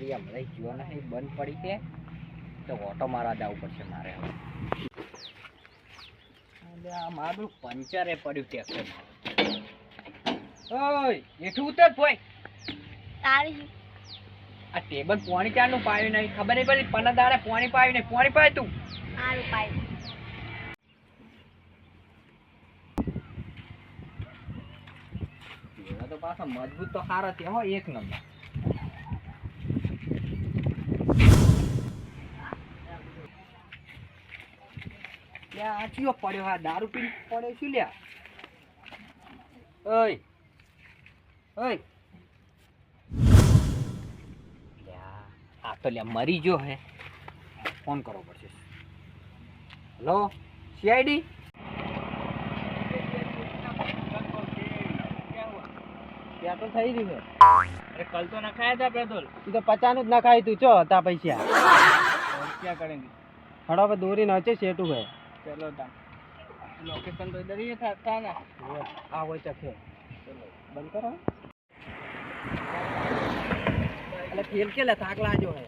Factory હમણાં જીવો નહીં બંધ પડી છે. તો ઓટો મારા દાવ પડશે મારે હવે. મારું પંચરે પડ્યું ટ્રેક્ટર ઓય એઠું ઉતર ભાઈ. તારી આ ટેબલ પોણી ચારનું પાયું નહીં. ખબર નહીં પડી પના દાડે પોણી પાયું નહીં. પોણી પાય તું. સારું પાય. તો પાછા મજબૂત તો સારા છે હો એક નંબર. ત્યાં આંચીઓ પડ્યો હા દારૂ પીને પડ્યો શું લ્યા. ઓય. ઓય. તો લ્યા મરી ગયો હે. ફોન કરવો પડશે. હલો સીઆઈડી ત્યાં તો થઈ રહ્યું અરે કલ તો નખાયા હતા પેદોલ. તું તો પચાનું જ નખાય તું ચો હતા પૈસા. ક્યાં કરેંગે હડો દોરી નાચે શેટું ભાઈ चलो था लोकेशन तो इधर ही था, था ना આ હોય ચખે चलो બંધ કરો એટલે ફેલ કે થાક લાજો હે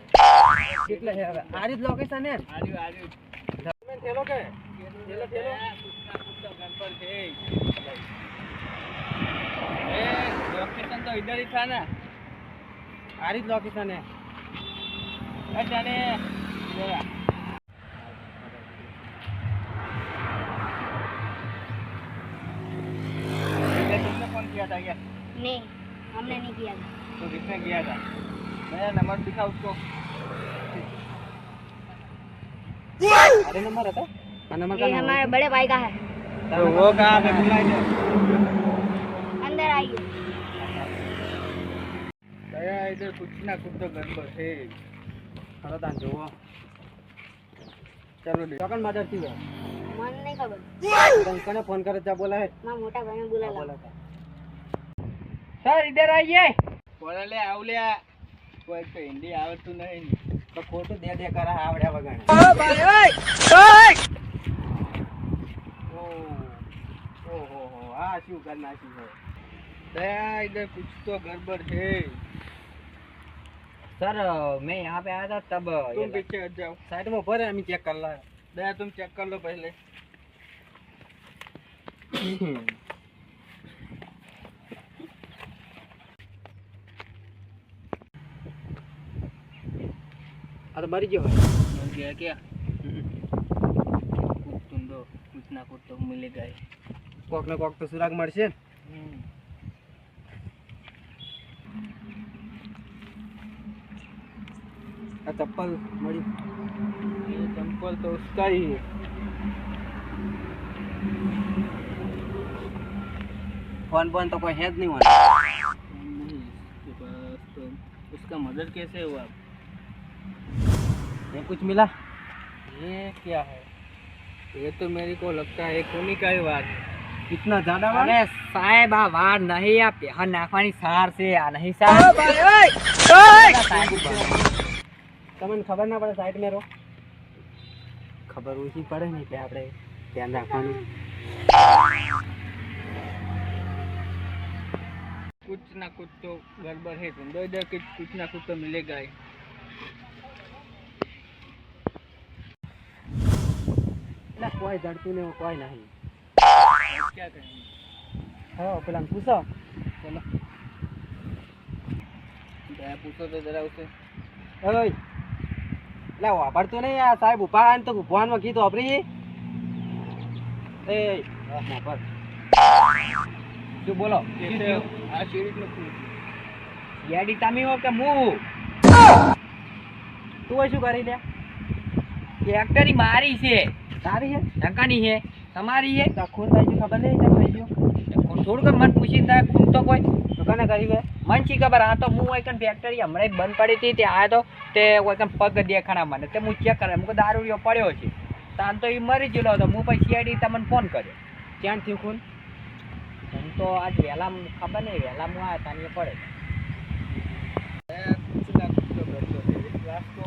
કેટલે હે હવે આ રીત લોકેશન હે आजू आजू ને થેલો કે चलो चलो कुत्ता घर पर थे ए लोकेशन तो इधर ही था ना આ રીત લોકેશન હે अच्छा ने नहीं हमने नहीं किया था तो किसने किया था मेरा नंबर दिखा उसको અરે નંબર હતો આ નંબર ये हमारे बड़े भाई का है तो वो कहाँ पे बुलाई दे अंदर आइए दया इधर कुछ ना कुछ तो गड़बड़ है હડો તાન જોવો चलो दे ચોકન મદદ થી હે मन नहीं खबर તને કને ફોન કરે જા બોલાય माँ मोटा भाई ने बुला ला બોલા सर इधर आइए। बोला ले आओ ले कोई तो हिंदी आवड़तू तो नहीं। तो फ़ोटो दे दे कर आवड़े वगैरह ओ भाई ओए ओए। ओ ओ हो हो आ શું करना શું हो दया इधर कुछ तो गड़बड़ है। सर मैं यहाँ पे आया था तब तुम पीछे हट जाओ। साइड में ऊपर है हमें चेक कर ला। दया तुम चेक कर लो पहले। આ તો મરી ગયો હોય मर गया क्या कुछ तुम दो कुछ ना कुछ तो मिलेगा ही કોક ને કોક તો સુરાગ મળશે ને આ ચપ્પલ મળી ये चंपल तो उसका ही है ફોન બોન તો કોઈ હે જ નહીં હોય नहीं उसके पास तो उसका मदद कैसे हुआ ये कुछ मिला ये क्या है ये तो मेरे को लगता है खूनी का ही वार है कितना ज्यादा अरे સાહેબ આ વાર નહીં આ પેહા નાખવાની સાર છે આ નહીં સાર તમને ખબર ના પડે સાઈડ મેં રહો ખબર ઓછી પડે ને એટલે આપણે ધ્યાન રાખવાનું कुछ ना कुछ तो गड़बड़ है तुम दो इधर कुछ कुछ ना कुछ तो मिलेगा ही કોઈ જડતું ને કોઈ નહીં. ક્યાં કહેવું હા પેલા. પૂછો ચલો જરા ઉસે. ઓય. એટલે નહીં આ સાહેબ ઊભા તો ભગવાનમાં ગીત વાપરી એ વાપર જો બોલો? આ શેરીટનો યાડી કે મુ તું શું કરી લ્યા ફેક્ટરી મારી છે. તારી છે? ટકાની છે. તમારી છે? તો ખૂન થઈ ગયું ખબર નહીં તમે થઈ ગયું? થોડુંક મન પૂછી થાય ખૂન તો કોઈ. દુકાને કરી બે મન શી ખબર? આ તો હું હોય કણ ફેક્ટરી હમણાં બંધ પડી હતી તે આ તો તે કોઈ કણ પગ દેખાણા મને. તે હું ચેક કરે મૂકો દારૂ પડ્યો છે. તાન તો એ મરી ગયેલો હતો. હું પછી સીઆઈડી તમને ફોન કર્યો. ક્યાં થયું ખૂન? હું તો આજ વહેલા ખબર નહીં વહેલા હું આવ્યા તાને પડે લાસ્ટ તો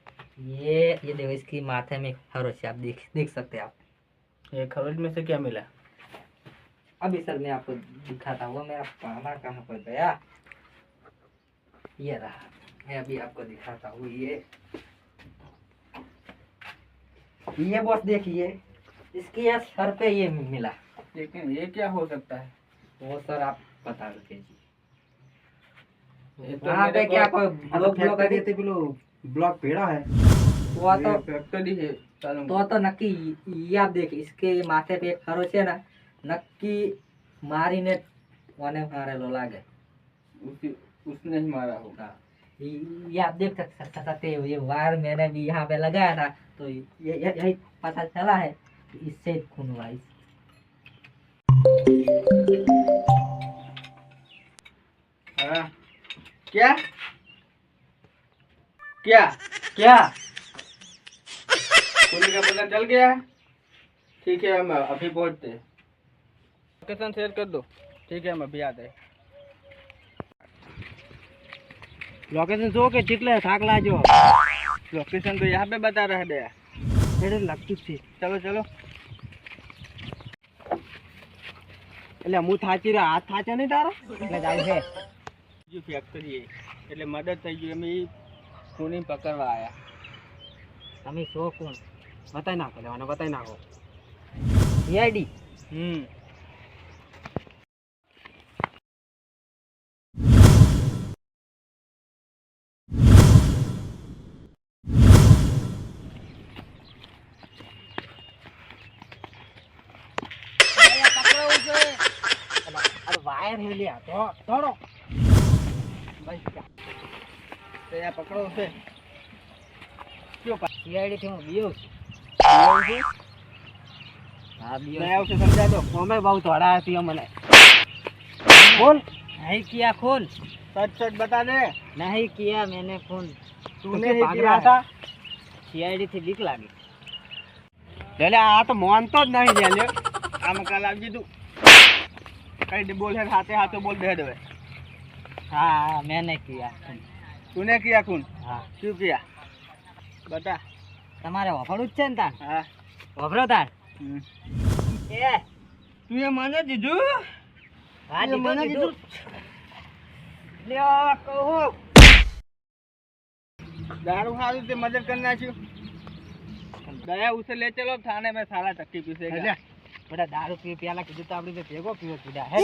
ये ये देखो इसकी माथे में खरोच है आप देख देख सकते हैं आप। ये खरोच में से क्या मिला? अभी सर मैं आपको दिखाता हूँ मेरा पाना कहाँ पर गया? ये रहा मैं अभी आपको दिखाता हूँ ये। ये बॉस देखिए इसके यहाँ सर पे ये मिला। लेकिन ये क्या हो सकता है? वो सर आप बता दो जी। ये तो वहाँ पे क्या कोई આ તો ब्लॉक ब्लॉक factory હતી થી પેલું બ્લોક ભેડા હે वो तो ફેક્ટરી છે સાલું तो तो नक्की ये आप देखिए इसके माथे पे एक खरोच है ना नक्की मारीने वाने मारेलो लागे उसी उसने ही मारा होगा हाँ। ये ये आप देख सक- सक- सकते हो ये वायर मैंने भी यहाँ पे लगाया था तो ये ये- यही पता चला है कि इससे खून हुआ इस हाँ क्या क्या क्या पुलिस का पता चल गया ठीक है हम अभी पहुंचते हैं लोकेशन शेयर कर दो ठीक है हम अभी आते हैं लोकेशन जो के चिकले थाक लाजो लोकेशन तो यहाँ पे बता रहा है दया એટલે લગતું જ છે चलो चलो એટલે હું થાચી રહ્યો હાથ થાચો નહીં તારો એટલે જાય છે બીજું ફેક્ટરી એટલે મદદ થઈ ગઈ અમે ઈ ખૂની પકડવા આવ્યા તમે શો કોણ? બતાવી નાખો લેવાનો બતાવી નાખો. સીઆઈડી હમ. વાયર હેલી આ તો તોડો. દયા પકડો છે સીઆઈડી થી હું બીયો છું હા બીયો દયા આવશે સમજા દો અમે બહુ તોડા હતી મને બોલ नहीं किया खून સચ સચ બતા દે नहीं किया मैंने खून तूने तो ही भाग किया रहा है। था सीआईडी થી બીક લાગી એટલે આ તો માનતો જ નહીં લે લે આમ કાલ આવજી તું કઈ દે બોલ હે હાથે હાથે બોલ દે દે हाँ हाँ मैंने किया તૂને કિયા કુન હા. શું કિયા? બતા. તમારે વફળું જ છે ને તાર? હા. વફરો તાર? એ. તું એ મને દીધું હા મને દીધું. લ્યો કહું. દારૂ ખાધું તે મદદ કરી નાખ્યું. દયા ઉસે લે ચલો થાને મેં સારા ટક્કી પીસે બધા દારૂ પી પેલા કીધું તો આપણે ભેગો પીવો પીડા. હે?